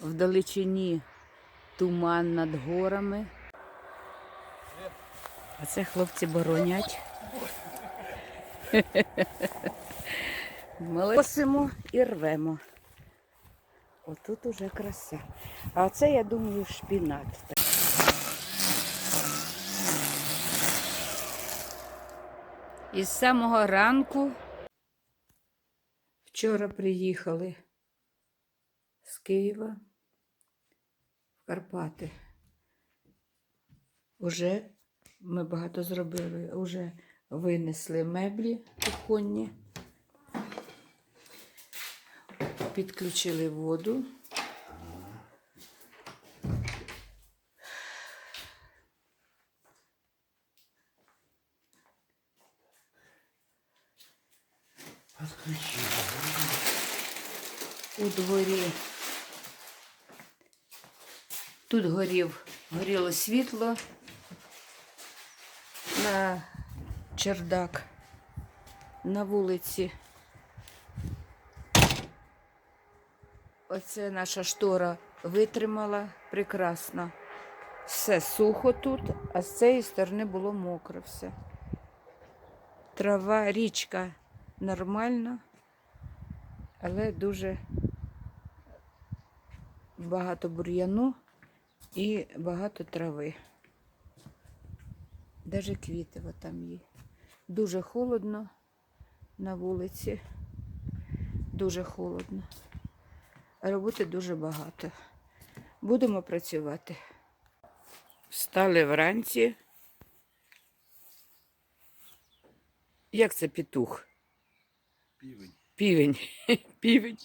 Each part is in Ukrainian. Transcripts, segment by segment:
Вдалечині туман над горами. А це хлопці боронять. Косимо і рвемо. Отут уже краса. А це, я думаю, шпінат. Із самого ранку вчора приїхали Києва в Карпати. Уже ми багато зробили, уже винесли меблі кухонні, підключили воду. У дворі тут горів, горіло світло на чердак на вулиці. Оце наша штора витримала прекрасно. Все сухо тут, а з цієї сторони було мокро все. Трава, річка нормальна, але дуже багато бур'яну і багато трави. Даже квіти там є. Дуже холодно на вулиці. Дуже холодно. Роботи дуже багато. Будемо працювати. Встали вранці. Як це петух? Півень. Півень. Півень.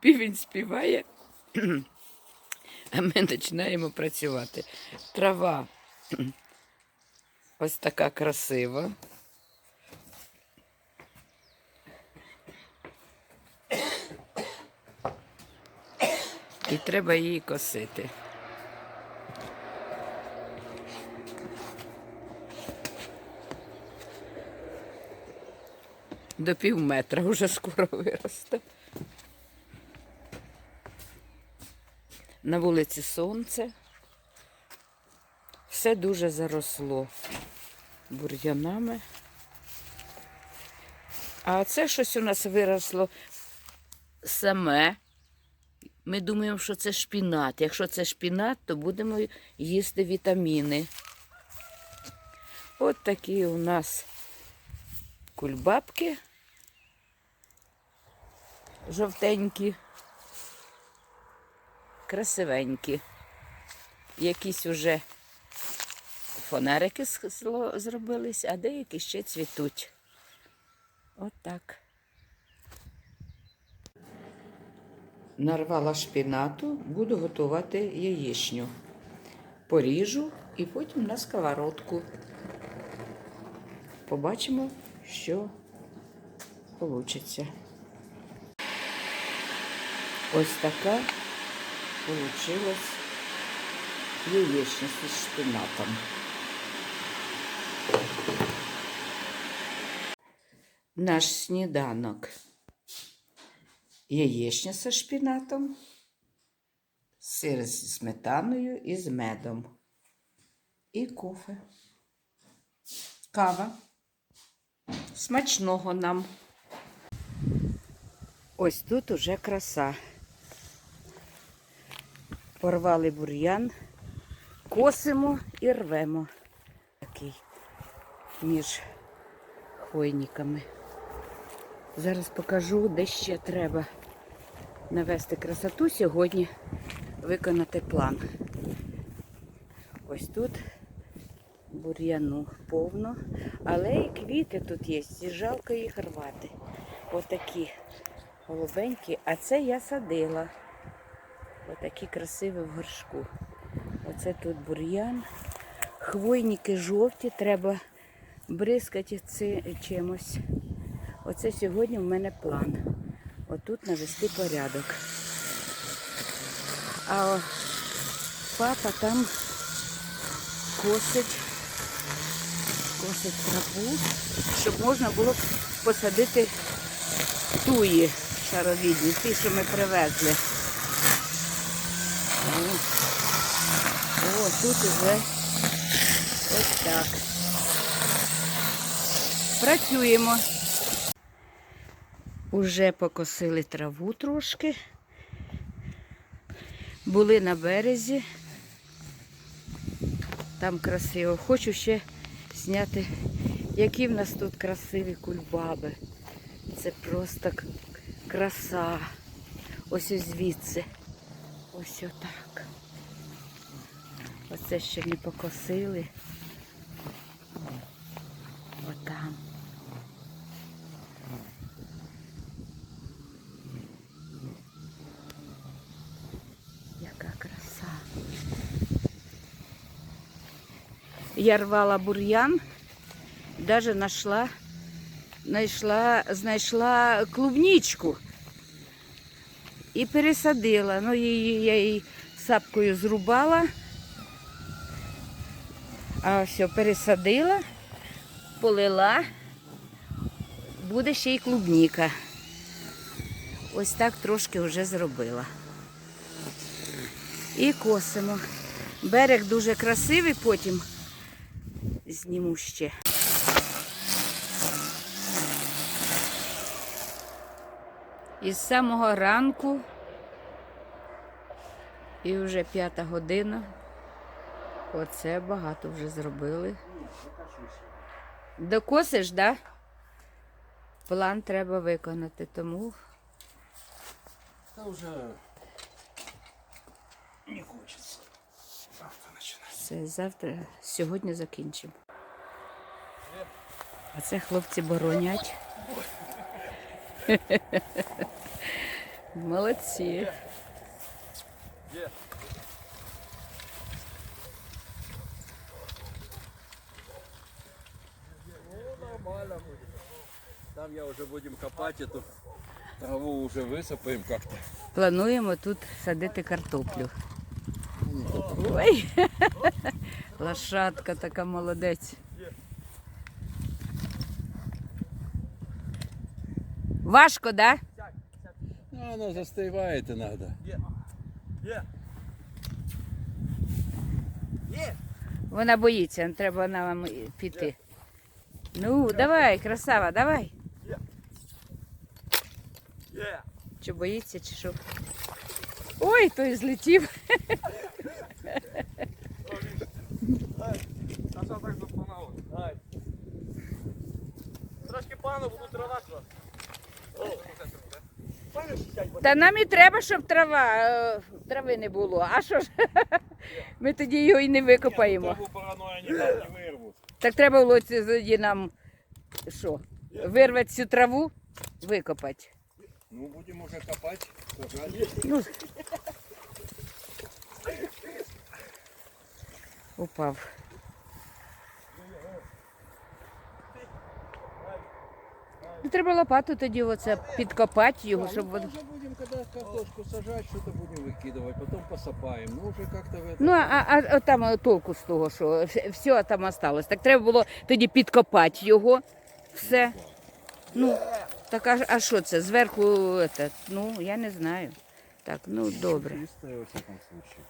Півень співає. А ми починаємо працювати. Трава ось така красива. І треба її косити. До пів метра вже скоро виросте. На вулиці сонце. Все дуже заросло бур'янами. А це щось у нас виросло саме. Ми думаємо, що це шпінат. Якщо це шпінат, то будемо їсти вітаміни. От такі у нас кульбабки жовтенькі, красивенькі. Якісь уже фонарики зробились, а деякі ще цвітуть. От. Нарвала шпінату, буду готувати яєчню. Поріжу і потім на сковородку. Побачимо, що вийде. Ось така получилась яєчня з шпинатом. Наш сніданок. Яєчня зі шпінатом, сир зі сметаною і з медом. І кофе. Кава. Смачного нам. Ось тут уже краса. Порвали бур'ян, косимо і рвемо. Такий між хвойниками. Зараз покажу, де ще треба навести красоту сьогодні, виконати план. Ось тут бур'яну повно, але і квіти тут є, жалко їх рвати. Отакі голубенькі, а це я садила. Отакі красиві в горшку. Оце тут бур'ян. Хвойники жовті, треба бризкати це чимось. Оце сьогодні в мене план. Отут навести порядок. А папа там косить, косить траву, щоб можна було посадити туї шаровідні, ті, що ми привезли. Тут уже ось так. Працюємо. Уже покосили траву трошки. Були на березі. Там красиво. Хочу ще зняти, які в нас тут красиві кульбаби. Це просто краса. Ось ось звідси. Ось отак. Оце ще не покосили. Отам. Яка краса. Я рвала бур'ян, навіть знайшла, знайшла, знайшла клубничку і пересадила. Ну, її, я її сапкою зрубала, а все, пересадила, полила, буде ще й клубніка. Ось так трошки вже зробила. І косимо. Берег дуже красивий, потім зніму ще. Із самого ранку і вже п'ята година. Оце багато вже зробили. Докосиш? Да? План треба виконати, тому Та вже не хочеться. Завтра починати. все, завтра, сьогодні закінчимо. А це хлопці боронять. Молодці. Ну, нормально будет. Там я уже будем копать эту траву уже высыпаем как-то. Плануємо тут садити картоплю. Ой, лошадка така молодець. Важко, да? Ну, она застывает иногда. Вона боїться, треба нам піти. Ну, давай, красава, давай. Чи боїться, чи що? Ой, той злетів. А так запанало? Трошки пану буду трава. Та нам і треба, щоб трава, е, трави не було. А що ж? Ми тоді його і не викопаємо. Траву паранойя не. Так треба було тоді нам що? Вирвати цю траву, викопати. Ну, будем уже копать. сажать. Ну. Упав. Ну, треба лопату тоді оце підкопати його, щоб Ну, воно уже будем, когда картошку сажать, что-то будем выкидывать, потом посыпаем. Ну, уже как-то в этом... Ну, а, а, а там е, толку з того, що вс- все там осталось. Так треба було тоді підкопати його. Все. Ну, так а, а що це? Зверху, это, ну, я не знаю. Так, ну добре. Чистое, во всяком случае.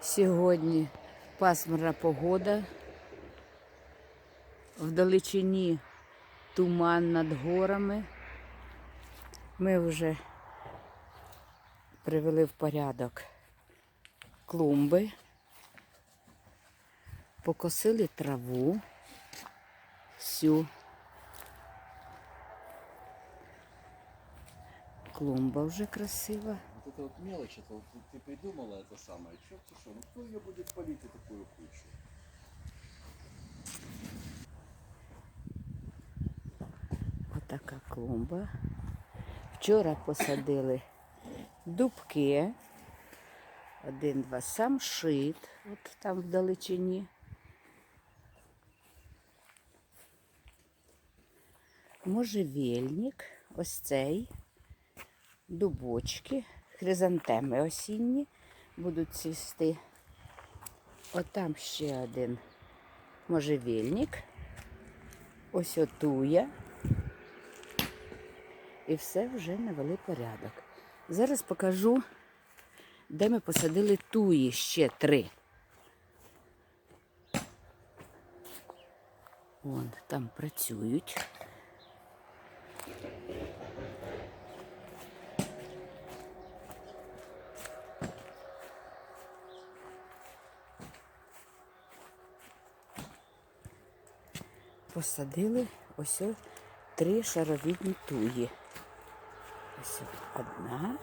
Сьогодні пасмурна погода. Вдалечині туман над горами. Ми вже привели в порядок клумби, покосили траву всю. Клумба вже красива. Вот это вот мелочь, это вот ты придумала это самое. Черт ты что, ну кто ее будет полить такую кучу? Отака клумба. Вчора посадили дубки. Один, два, самшит, от там вдалечині. Можжевельник, ось цей, дубочки, хризантеми осінні будуть цвісти. Отам ще один можжевельник. Ось отуя. І все вже навели порядок. Зараз покажу, де ми посадили туї ще три. Вон там працюють. Посадили ось три шаровідні туї. Ось одна,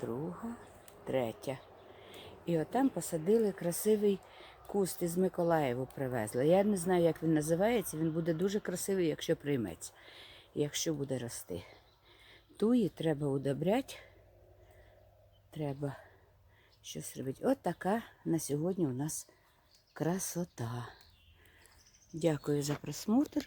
друга, третя. І отам посадили красивий куст із Миколаєву привезли. Я не знаю, як він називається. Він буде дуже красивий, якщо прийметься. Якщо буде рости. Туї треба удобряти. Треба щось робити. От така на сьогодні у нас красота. Дякую за просмотр.